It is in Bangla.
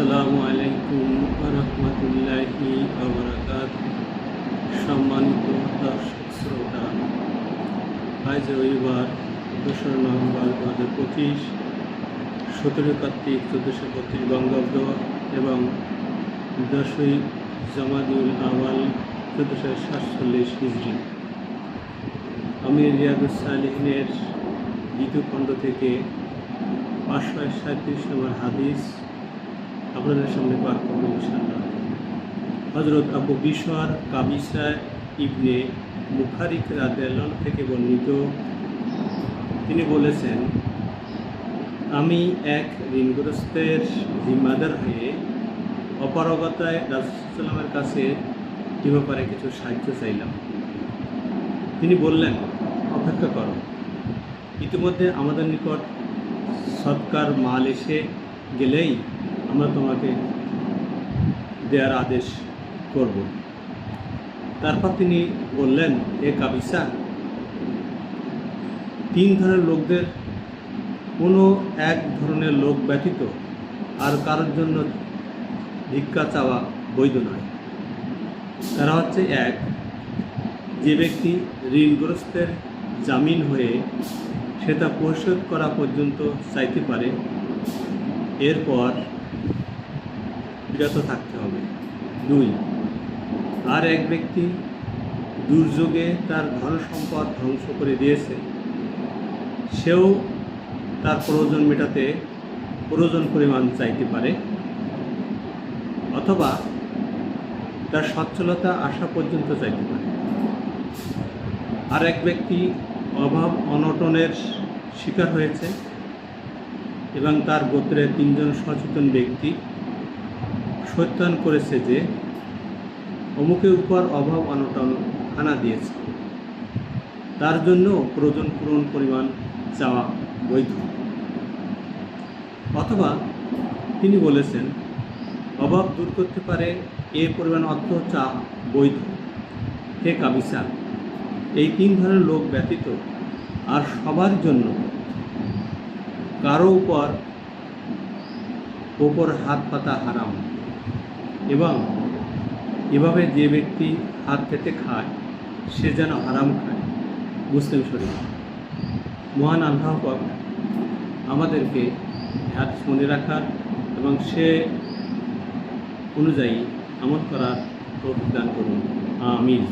আসসালামু আলাইকুম রহমতুল্লাহি আবরাকাত সম্মানিত দর্শক শ্রোতা, আজ রবিবার দোসরা নভেম্বর দু হাজার পঁচিশ, সতেরো কার্তিক চোদ্দোশো বত্রিশ বঙ্গাব্দ এবং দশই জামাদিউল আওয়াল চোদ্দোশো সাতচল্লিশ হিজড়ি আমি রিয়াদুস সালিহিনের দ্বিতীয় খণ্ড থেকে পাঁচশো সাঁত্রিশ নম্বর হাদিস আপনাদের সামনে পাঠ করব ইনশাআল্লাহ। হজরত আবু বিশর কাবিসা ইবনে মুখারিক রাদেলন থেকে বর্ণিত। তিনি বলেছেন, আমি এক ঋণগ্রস্তের জিম্মাদার হয়ে অপারগতায় রাজুসাল্লামের কাছে ব্যাপারে কিছু সাহায্য চাইলাম। তিনি বললেন, অপেক্ষা করো। ইতিমধ্যে আমাদের নিকট সৎকার মাল এসে গেলেই আমরা তোমাকে দেওয়ার আদেশ করব। তারপর তিনি বললেন এ কাবিসা, তিন ধরনের লোকদের, কোনো এক ধরনের লোক ব্যতীত আর কারোর জন্য ভিক্ষা চাওয়া বৈধ নয়। তারা হচ্ছে এক, যে ব্যক্তি ঋণগ্রস্তের জামিন হয়ে সেটা পরিশোধ করা পর্যন্ত চাইতে পারে। এরপর বিরত থাকতে হবে। দুই, আর এক ব্যক্তি দুর্যোগে তার ধন সম্পদ ধ্বংস করে দিয়েছে। সেও তার প্রয়োজন মেটাতে প্রয়োজন পরিমাণ চাইতে পারে। অথবা তার সচ্ছলতা আসা পর্যন্ত চাইতে পারে। আর এক ব্যক্তি অভাব অনটনের শিকার হয়েছে এবং তার গোত্রের তিনজন সচেতন ব্যক্তি সত্যায়ন করেছে যে অমুকের উপর অভাব অনটন আনা দিয়েছে। তার জন্য প্রয়োজন পূরণ পরিমাণ চাওয়া বৈধ। অথবা তিনি বলেছেন, অভাব দূর করতে পারে এ পরিমাণ অর্থ চা বৈধ। হে কাবিসা এই তিন ধরনের লোক ব্যতীত আর সবার জন্য কারও উপর ওপর হাত পাতা হারাম। এবং এভাবে যে ব্যক্তি হাত পেতে খায়, সে যেন আরাম খায়। মুসলিম শরীর মহান আল্লাহ আমাদেরকে হাত মনে রাখার এবং সে অনুযায়ী আমল করার প্রদান করুন। আমিন।